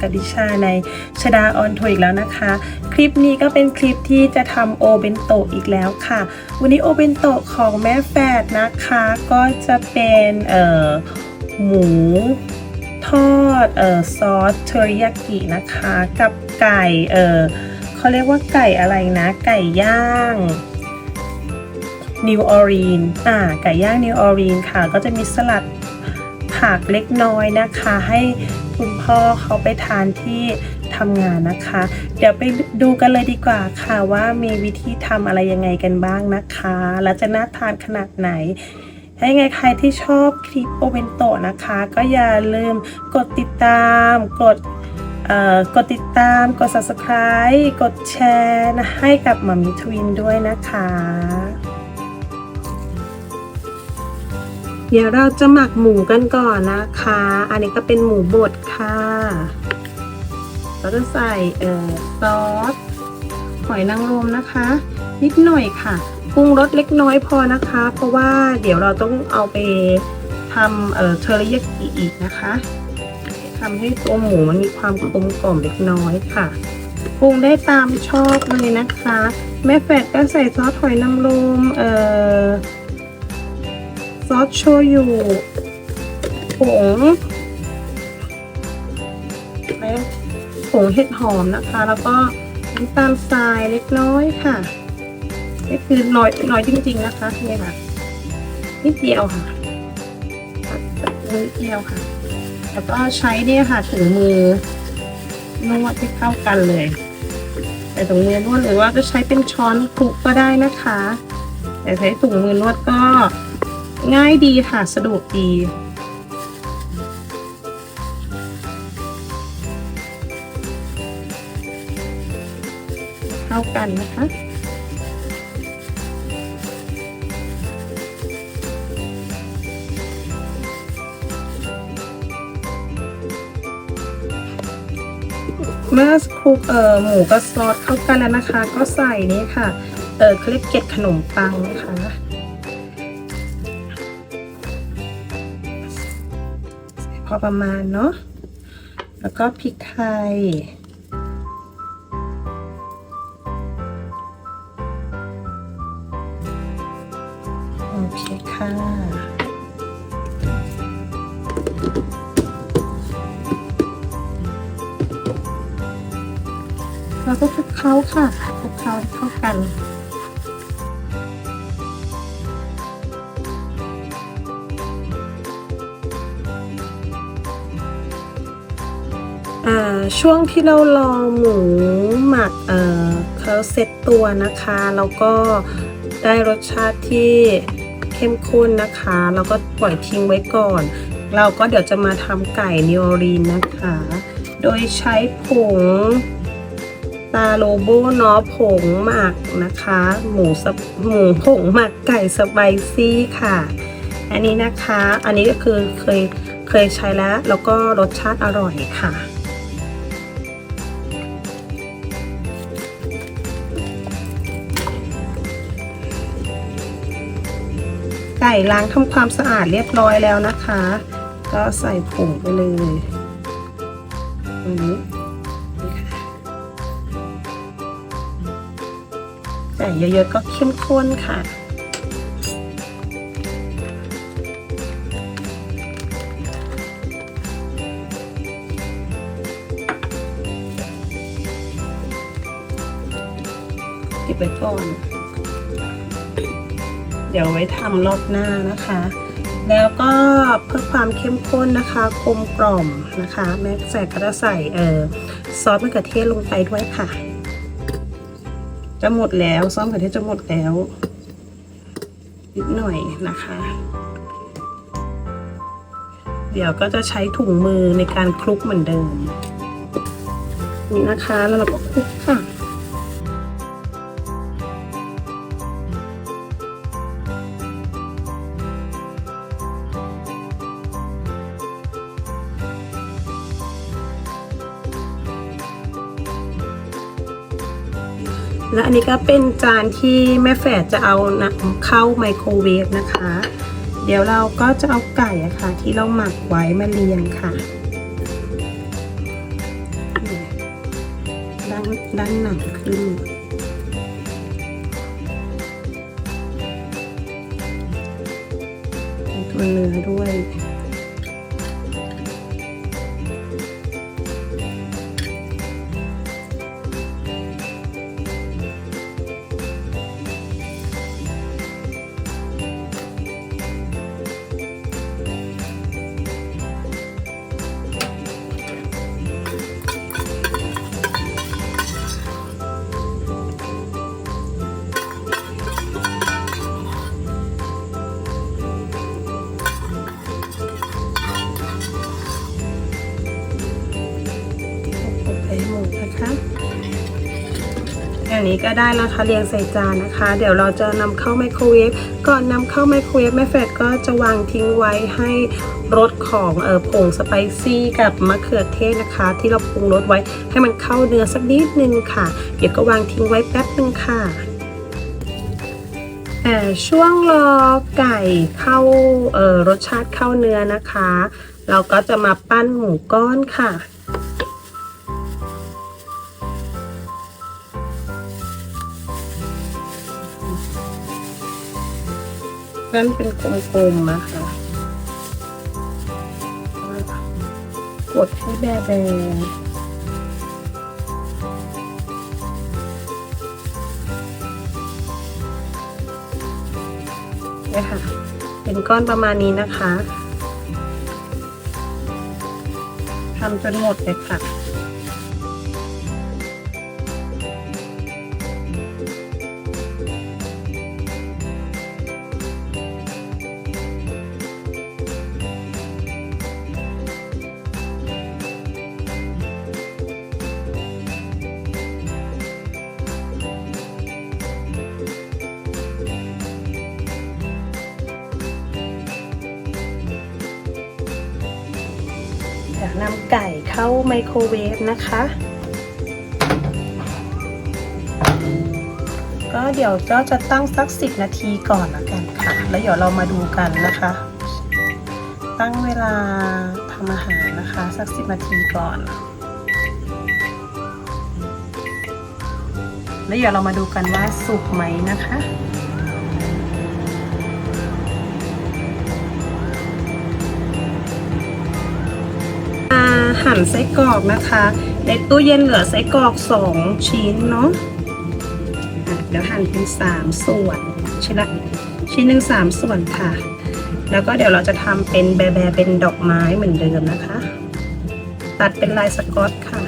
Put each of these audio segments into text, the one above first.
กับดิชาในชดาออนทัวร์อีกแล้วนะคะ คลิปนี้ก็เป็นคลิปที่จะทำโอเบนโตอีกแล้วค่ะ วันนี้โอเบนโตของแม่แฝดนะคะ ก็จะเป็นเอ่อหมูทอดเอ่อซอสเทอริยากินะคะ กับไก่เอ่อเขาเรียกว่าไก่อะไรนะ ไก่ย่างนิวออรีนอ่าไก่ย่างนิวออรีนค่ะ ก็จะมีสลัด ผักเล็กน้อยนะคะ ให้คุณพ่อเขาไปทานที่ทำงานนะคะ เดี๋ยวไปดูกันเลยดีกว่าค่ะว่ามีวิธีทำอะไรยังไงกันบ้างนะคะ แล้วจะน่าทานขนาดไหนถ้ายังไงใครที่ชอบคลิปโอเบนโตะนะคะ ก็อย่าลืมกดติดตาม กดเอ่อกดติดตาม กด subscribe กดแชร์นะให้กับมัมมี่ทวินด้วยนะคะ เดี๋ยวเราจะหมักหมูกันก่อนนะคะ อันนี้ก็เป็นหมูบดค่ะเราจะใส่เอ่อซอสหอยนางรมนะคะ นิดหน่อยค่ะปรุงรสเล็กน้อยพอนะคะ เพราะว่าเดี๋ยวเราต้องเอาไปทำเอ่อเทอริยากิอีกนะคะทำให้ตัวหมูมันมีความกลมกล่อมเล็กน้อยค่ะปรุงได้ตามชอบเลยนะคะ แม่แฝดก็ใส่ซอสหอยนางรมเอ่อ ซอสโชยุผงและผงเห็ดหอมนะคะ แล้วก็น้ำตาลทรายเล็กน้อยค่ะนี่คือน้อยน้อยจริง ๆ นะคะนี่ค่ะนิดเดียวค่ะนิดเดียวค่ะ แล้วก็ใช้เนี่ยค่ะถุงมือนวดให้เข้ากันเลย แต่ถุงมือนวดหรือว่าจะใช้เป็นช้อนคลุกก็ได้นะคะ แต่ใช้ถุงมือนวดก็ ง่ายดีค่ะ สะดวกดี เข้ากันนะคะเมื่อคลุกเอ่อหมูกับซอสเข้ากันแล้วนะคะ ก็ใส่นี่ค่ะ เอ่อเขาเรียกเกล็ดขนมปังนะคะ อประมาณเนาะแล้วก็พริกไทย ช่วงที่เรารอหมูหมักเอ่อเขาเซ็ตตัวนะคะ แล้วก็ได้รสชาติที่เข้มข้นนะคะแล้วก็ปล่อยทิ้งไว้ก่อน เราก็เดี๋ยวจะมาทำไก่นิวอรีนนะคะ โดยใช้ผงตาโลโบเนาะผงหมักนะคะ หมูสะหมูผงหมักไก่สไปซี่ค่ะ อันนี้นะคะ อันนี้ก็คือเคยเคยใช้แล้ว แล้วก็รสชาติอร่อยค่ะ ก่ล้างทำความสะอาดเรียบร้อยแล้วนะคะ ก็ใส่ผงไปเลยอันนี้นี่ค่ะใส่เยอะๆก็เข้มข้นค่ะเก็บไว้ก่อน ดี๋ยวไว้ทำรอบหน้านะคะ แล้วก็เพื่อความเข้มข้นนะคะกลมกล่อมนะคะ แม่แสกก็จะใส่เอ่อซอสมะเขือเทศลงไปด้วยค่ะ จะหมดแล้วซอสมะเขือเทศจะหมดแล้วนิดหน่อยนะคะ เดี๋ยวก็จะใช้ถุงมือในการคลุกเหมือนเดิมนี่นะคะแล้วเราก็คลุก และอันนี้ก็เป็นจานที่แม่แฝดจะเอานะเข้าไมโครเวฟนะคะ เดี๋ยวเราก็จะเอาไก่อะคะ่ะ ที่เราหมักไว้มาเรียงค่ะด้านด้านหนังขึ้นตัวเนื้อด้วย นี้ก็ได้แล้วคะเรียงใส่จานนะคะ เดี๋ยวเราจะนำเข้าไมโครเวฟก่อนนำเข้าไมโครเวฟแม่แฟดก็จะวางทิ้งไว้ให้รสของเออผงสไปซี่กับมะเขือเทศนะคะ ที่เราปรุงรสไว้ให้มันเข้าเนื้อสักนิดนึงค่ะ เดี๋ยวก็วางทิ้งไว้แป๊บนึงค่ะแต่ช่วงรอไก่เข้าเออรสชาติเข้าเนื้อนะคะ เราก็จะมาปั้นหมูก้อนค่ะ นั่นเป็นกลมๆนะคะกดให้แบแบเนี่ยค่ะเป็นก้อนประมาณนี้นะคะทำจนหมดเลยค่ะ นำไก่เข้าไมโครเวฟนะคะ ก็เดี๋ยวก็จะตั้งสักสิบนาทีก่อนละกันค่ะ แล้วเดี๋ยวเรามาดูกันนะคะ ตั้งเวลาทำอาหารนะคะ สักสิบนาทีก่อน แล้วเดี๋ยวเรามาดูกันว่าสุกไหมนะคะ หั่นไส้กรอกนะคะ ในตู้เย็นเหลือไส้กรอกสองชิ้นเนาะเดี๋ยวหั่นเป็นสามส่วน ชิ้นละชิ้นหนึ่งสามส่วนค่ะ แล้วก็เดี๋ยวเราจะทำเป็นแบแบเป็นดอกไม้เหมือนเดิมนะคะ ตัดเป็นลายสกอตค่ะ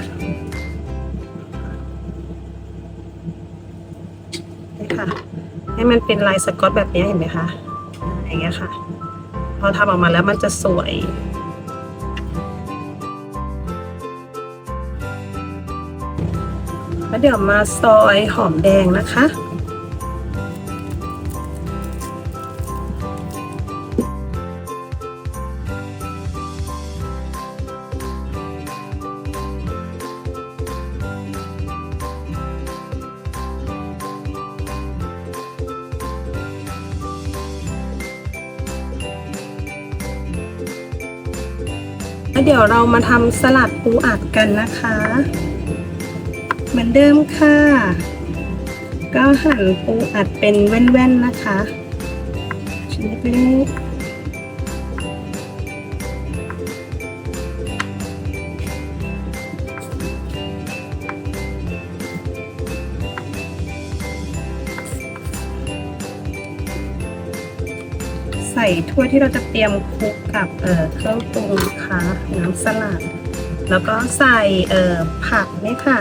นี่ค่ะ ให้มันเป็นลายสกอตแบบนี้เห็นไหมคะ อย่างเงี้ยค่ะ พอทำออกมาแล้วมันจะสวย แล้วเดี๋ยวมาซอยหอมแดงนะคะ เดี๋ยวเรามาทำสลัดปูอัดกันนะคะ มือนเดิมค่ะ ก็หั่นปูอัดเป็นแว่นๆนะคะชิ้นเล็กๆใส่ถ้วยที่เราจะเตรียมคลุกกับเอ่อเครื่องปรุงนะคะน้ำสลัด แล้วก็ใส่เอ่อผักนี่ค่ะ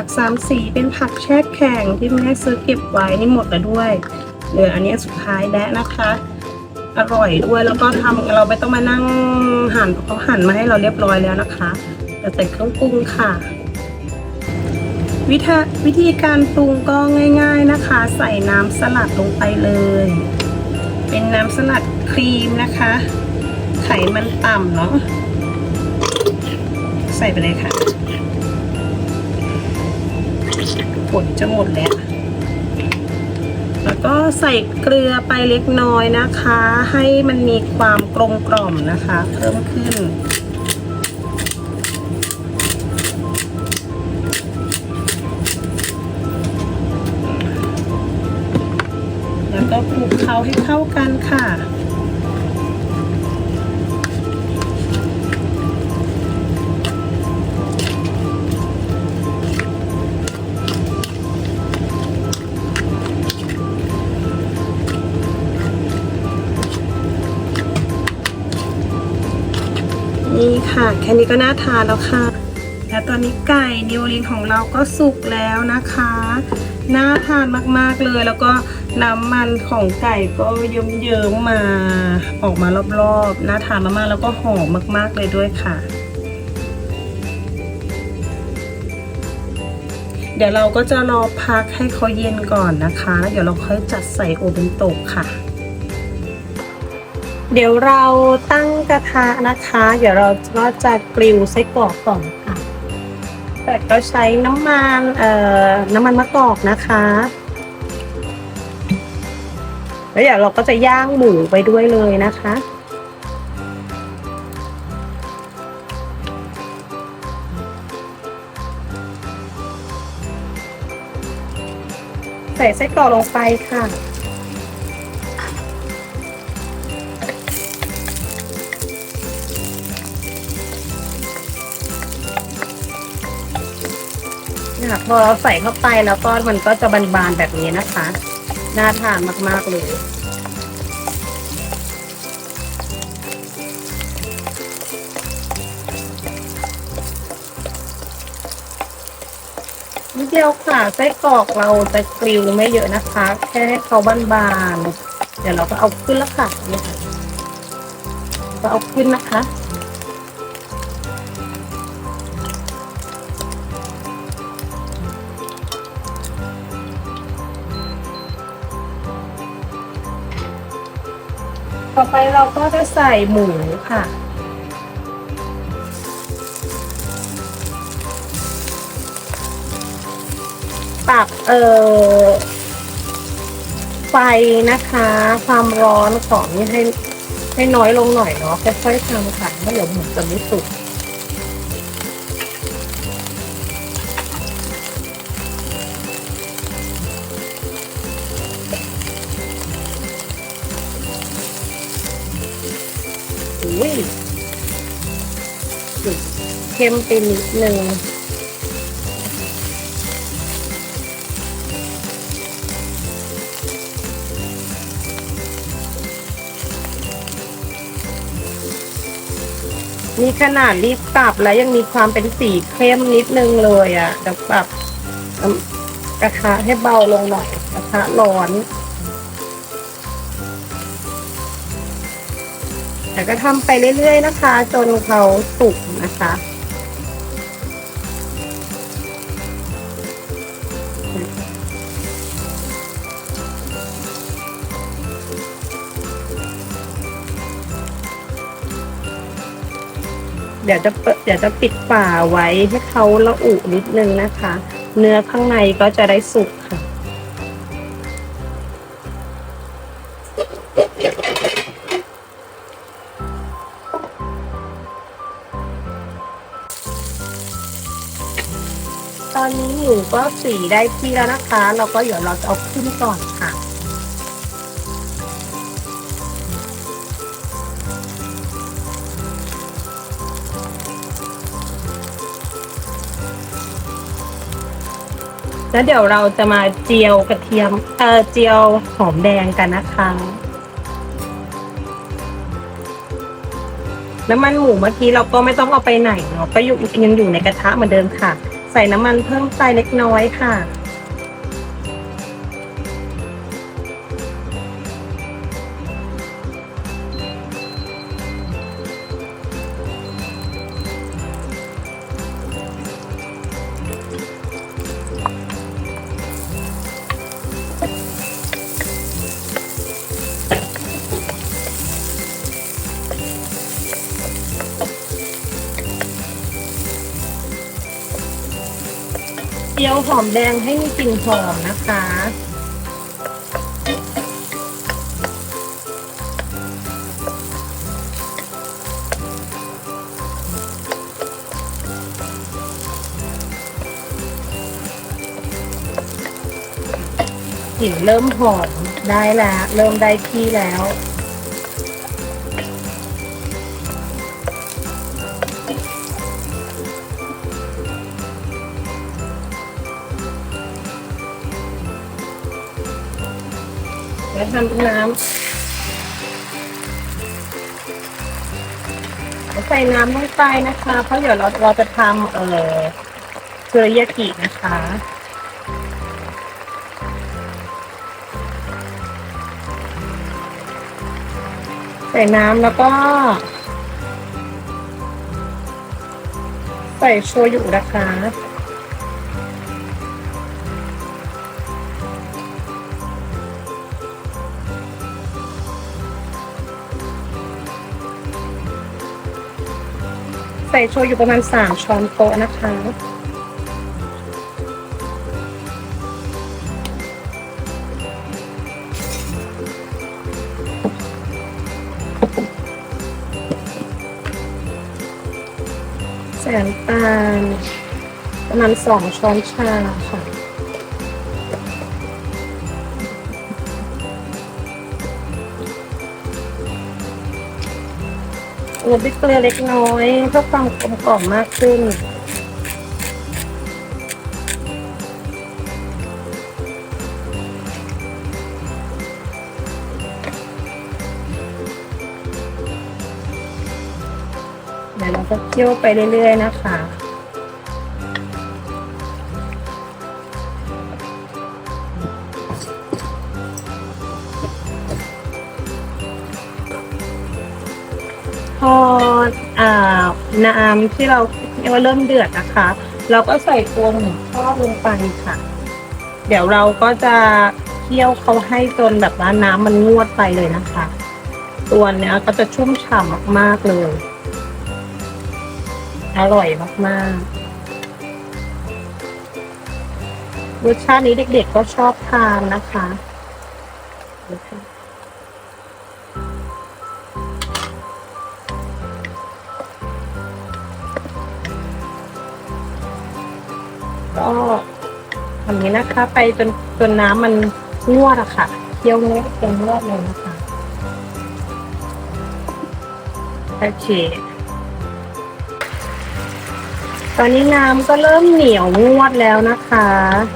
ผักสามสีเป็นผักแช่แข็งที่แม่ซื้อเก็บไว้นี่หมดแล้วด้วย เหลืออันนี้สุดท้ายแล้วนะคะ อร่อยด้วยแล้วก็ทำเราไม่ต้องมานั่งหั่นเขาหั่นมาให้เราเรียบร้อยแล้วนะคะเราใส่เครื่องปรุงค่ะ วิธีวิธีการปรุงก็ง่าย ๆนะคะ ใส่น้ำสลัดลงไปเลย เป็นน้ำสลัดครีมนะคะ ไขมันต่ำเนาะใส่ไปเลยค่ะ ผนจะหมดแล้ว แล้วก็ใส่เกลือไปเล็กน้อยนะคะ ให้มันมีความกลมกล่อมนะคะเพิ่มขึ้นแล้วก็คลุกเคล้าให้เข้ากันค่ะ นี่ค่ะ แค่นี้ก็น่าทานแล้วค่ะ และตอนนี้ไก่นิวลินของเราก็สุกแล้วนะคะ น่าทานมากๆเลย แล้วก็น้ำมันของไก่ก็เยิ้มๆมา ออกมารอบๆ น่าทานมากๆ แล้วก็หอมมากๆเลยด้วยค่ะเดี๋ยวเราก็จะรอพักให้เขาเย็นก่อนนะคะแล้วเดี๋ยวเราค่อยจัดใส่โอเบนโตะค่ะ เดี๋ยวเราตั้งกระทะนะคะ เดี๋ยวเราก็จะกริลไส้กรอกก่อนค่ะ แต่ก็ใช้น้ำมันเอ่อน้ำมันมะกอกนะคะ แล้วเดี๋ยวเราก็จะย่างหมูไปด้วยเลยนะคะใส่ไส้กรอกลงไปค่ะ ค่ะพอเราใส่เข้าไปแล้วก็มันก็จะบานๆแบบนี้นะคะ น่าทานมากๆเลยนิดเดียวค่ะไส้กรอกเราจะกริวไม่เยอะนะคะ แค่ให้เขาบานๆเดี๋ยวเราก็เอาขึ้นแล้วค่ะนี่ค่ะก็เอาขึ้นนะคะ ต่อไปเราก็จะใส่หมูค่ะ ปรับเอ่อไฟนะคะ ความร้อนของนี่ให้ให้น้อยลงหน่อยเนาะค่อยๆทำค่ะไม่เดี๋ยวหมูจะไม่สุก เข้มไปนิดหนึ่งมีขนาดรีบปรับแล้วยังมีความเป็นสีเข้มนิดนึงเลยอะ่ะเดี๋ยวปรับกระทะให้เบาลงหน่อยกระทะร้อน แต่ก็ทำไปเรื่อยๆนะคะ จนเขาสุกนะคะ เดี๋ยวจะเดเดี๋ยวจะปิดฝาไว้ให้เขาละอุนิดนึงนะคะ เนื้อข้างในก็จะได้สุกค่ะตอนนี้หมูก็สีได้ที่แล้วนะคะ เราก็เดี๋ยวเราจะเอาขึ้นก่อนค่ะ แล้วเดี๋ยวเราจะมาเจียวกระเทียมเออเจียวหอมแดงกันนะคะ น้ำมันหมูเมื่อกี้เราก็ไม่ต้องเอาไปไหนเนาะก็อยู่ยังอยู่ในกระทะเหมือนเดิมค่ะ ใส่น้ำมันเพิ่มไปเล็กน้อยค่ะ ยวหอมแดงให้มีกลิ่นหอมนะคะ กลิ่นเริ่มหอมได้แล้ว เริ่มได้ที่แล้ว แล้วทำน้ำใส่น้ำลงไปนะคะ เพราะเดี๋ยวเราเราจะทำเอ่อเทอริยากินะคะใส่น้ำแล้วก็ ใส่โชยุนะคะ ส่โชยุประมาณสามช้อนโต๊ะนะคะ ใส่น้ำตาลประมาณสองช้อนชาค่ะ ลดด้วยเกลือเล็กน้อยเพื่อความกลมกล่อมมากขึ้น เดี๋ยวเราจะเคี่ยวไปเรื่อยๆนะคะ น้ำที่เราเรียกว่าเริ่มเดือดนะคะ เราก็ใส่ตัวหมูทอดลงไปค่ะ เดี๋ยวเราก็จะเคี่ยวเขาให้จนแบบว่าน้ำมันงวดไปเลยนะคะ ตัวเนี้ยก็จะชุ่มฉ่ำมากๆเลย อร่อยมากๆรสชาตินี้เด็กๆก็ชอบทานนะคะ นี้นะคะ ไปจนจนน้ำมันงวดอะค่ะเคี่ยวงวดจนงวดเลยนะคะโอเคตอนนี้น้ำก็เริ่มเหนียวงวดแล้วนะคะ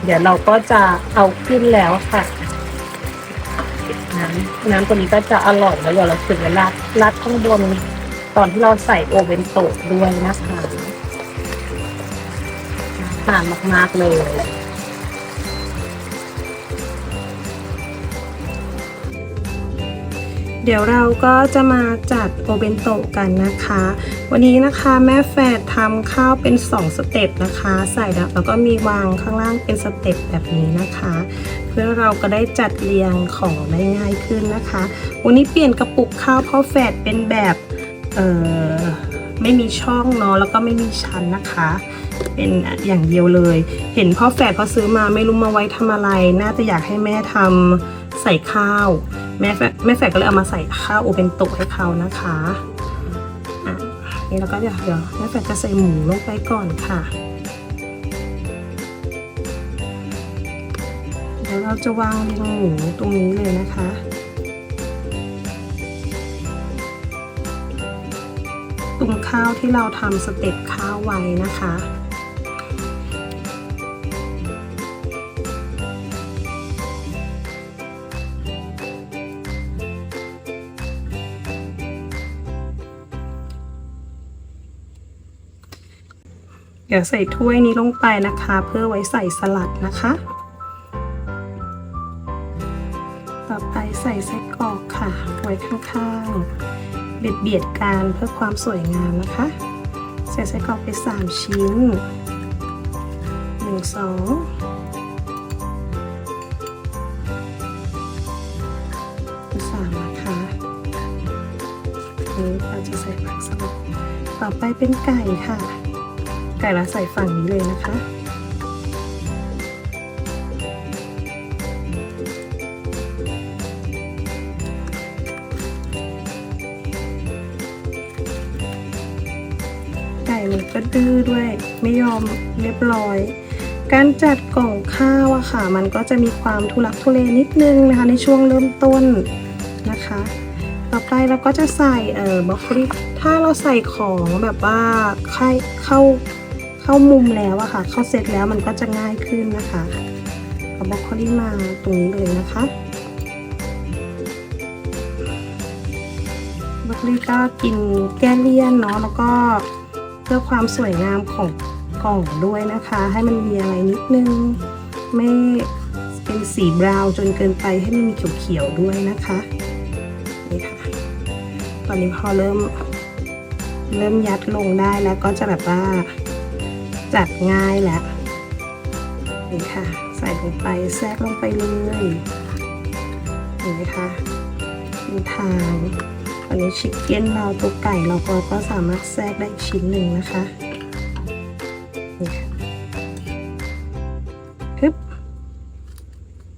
เดี๋ยวเราก็จะเอาขึ้นแล้วค่ะ น้ำน้ำตัวนี้ก็จะอร่อยแล้วเดี๋ยวเราถึงเวลารัดข้างบนตอนที่เราใส่โอเวนโตด้วยนะคะทานมากๆเลย เดี๋ยวเราก็จะมาจัดโอเบนโตะกันนะคะ วันนี้นะคะแม่แฝดทำข้าวเป็น 2 สเต็ปนะคะ ใส่แล้วแล้วก็มีวางข้างล่างเป็นสเต็ปแบบนี้นะคะ เพื่อเราก็ได้จัดเรียงของได้ง่ายขึ้นนะคะ วันนี้เปลี่ยนกระปุกข้าวพ่อแฝดเป็นแบบเออไม่มีช่องเนาะแล้วก็ไม่มีชั้นนะคะ เป็นอย่างเดียวเลย เห็นพ่อแฝดเขาซื้อมาไม่รู้มาไว้ทำอะไร น่าจะอยากให้แม่ทำใส่ข้าว แม่แม่แฝดก็เลยเอามาใส่ข้าวโอเป็นโตให้เขานะคะอะนี่เราก็เดี๋ยวเดี๋ยวแม่แฝดจะใส่หมูลงไปก่อนค่ะเดี๋ยวเราจะวางเรียงหมูตรงนี้เลยนะคะตรงข้าวที่เราทำสเต็ปข้าวไว้นะคะ เดี๋ยวใส่ถ้วยนี้ลงไปนะคะ เพื่อไว้ใส่สลัดนะคะ ต่อไปใส่ไส้กรอกค่ะ ไว้ข้างๆ เบียดเบียดกันเพื่อความสวยงามนะคะ ใส่ไส้กรอกไป 3 ชิ้น 1 2สามนะคะนี่เราจะใส่ผักสลัดต่อไปเป็นไก่ค่ะ ไก่ละใส่ฝั่งนี้เลยนะคะ ไก่มันก็ดื้อด้วยไม่ยอมเรียบร้อยการจัดกล่องข้าวอะค่ะ มันก็จะมีความทุลักทุเลนิดนึงนะคะ ในช่วงเริ่มต้นนะคะ ต่อไปเราก็จะใส่เอ่อบรอกโคลีถ้าเราใส่ของแบบว่าเข้า เข้ามุมแล้วอะค่ะ เข้าเซตแล้วมันก็จะง่ายขึ้นนะคะเอาบรอกโคลีมาตรงนี้เลยนะคะบรอกโคลีก็กินแก้เลี่ยนเนาะแล้วก็เพื่อความสวยงามของกล่องด้วยนะคะ ให้มันมีอะไรนิดนึงไม่เป็นสีบราวน์จนเกินไปให้มันมีเขียวๆด้วยนะคะนี่ค่ะ ตอนนี้พอเริ่มเริ่มยัดลงได้แล้วก็จะแบบว่า จัดง่ายแล้วนี่ค่ะ ใส่ลงไปแทรกลงไปเลยเห็นไหมคะมีทางตอนนี้ชิคเก้นเราตัวไก่เราก็ก็สามารถแทรกได้ชิ้นหนึ่งนะคะนี่ค่ะฮึบ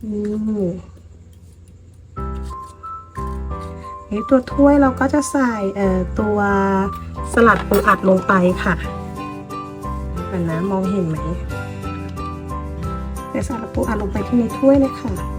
อืมในตัวถ้วยเราก็จะใส่เอ่อตัวสลัดปูอัดลงไปค่ะ อันนะมองเห็นไหมใส่สาระปูอัดลงไปที่ในถ้วยเลยค่ะ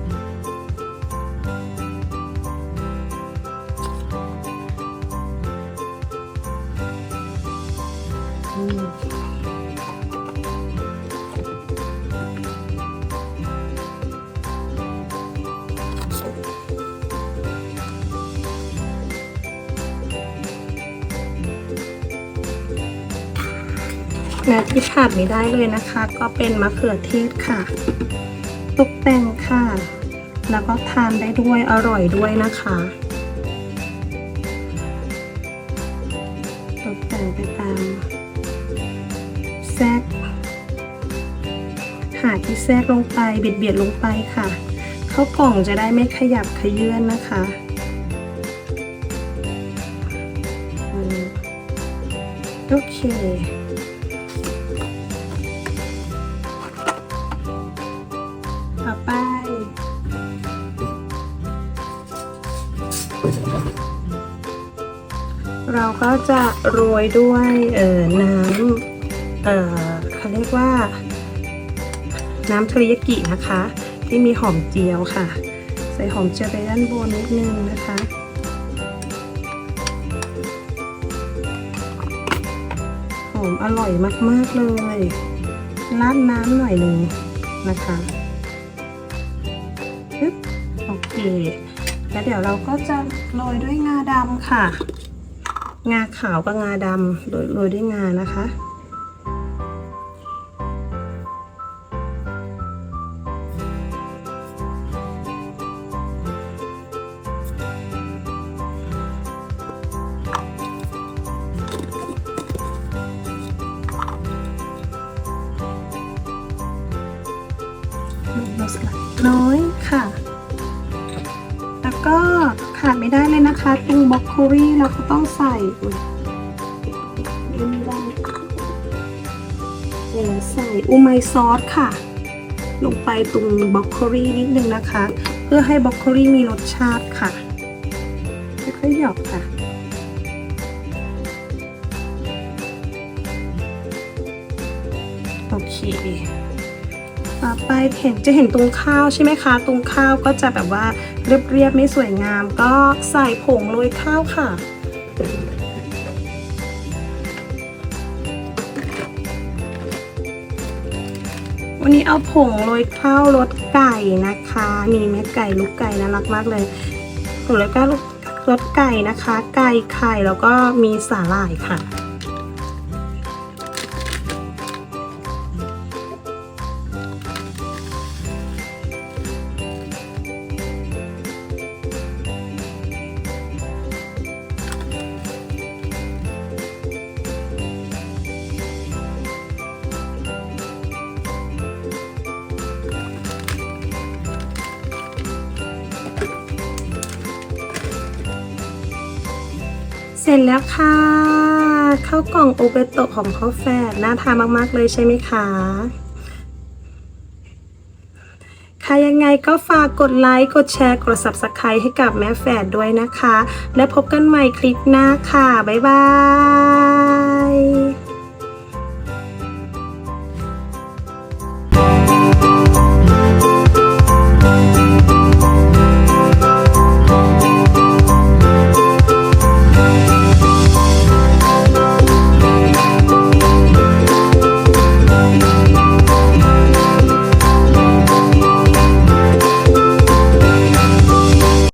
ขาดไม่ได้เลยนะคะ ก็เป็นมะเขือเทศค่ะ ตกแต่งค่ะ แล้วก็ทานได้ด้วยอร่อยด้วยนะคะ ตกแต่งไปตามแทรกหาที่แทรกลงไปเบียดเบียดๆลงไปค่ะข้าวกล่องจะได้ไม่ขยับขยื่นนะคะโอเค โรยด้วยเอ่อน้ำเอ่อเขาเรียกว่า น้ำเทริยากินะคะ ที่มีหอมเจียวค่ะ ใส่หอมเจียวไปด้านบนนิดนึงนะคะหอมอร่อยมากๆเลยราดน้ำหน่อยหนึ่งนะคะปึ๊บโอเค แล้วเดี๋ยวเราก็จะโรยด้วยงาดำค่ะ งาขาวกับงาดำโรยโรยด้วยงานะคะ ตรงบล็อกโคลี่เราก็ต้องใส่อุ๊ยไม่ได้เดี๋ยวใส่อูไมซอสค่ะ ลงไปตรงบล็อกโคลี่นิดนึงนะคะ เพื่อให้บล็อกโคลี่มีรสชาติค่ะค่อยๆหยอกค่ะโอเค ต่อไปเห็นจะเห็นตรงข้าวใช่ไหมคะ ตรงข้าวก็จะแบบว่า เรียบๆไม่สวยงาม ก็ใส่ผงโรยข้าวค่ะ วันนี้เอาผงโรยข้าวรสไก่นะคะ มีแม่ไก่ลูกไก่น่ารักมากเลยผงโรยข้าวรสไก่นะคะ ไก่ไข่แล้วก็มีสาหร่ายค่ะ เสร็จแล้วค่ะข้าวกล่องโอเปโตะของข้าวแฟดน่าทานมากๆเลยใช่ไหมคะค่ะยังไงก็ฝากกดไลค์ กดแชร์ กด Subscribe ให้กับแม่แฝดด้วยนะคะ และพบกันใหม่คลิปหน้าค่ะ บ๊ายบาย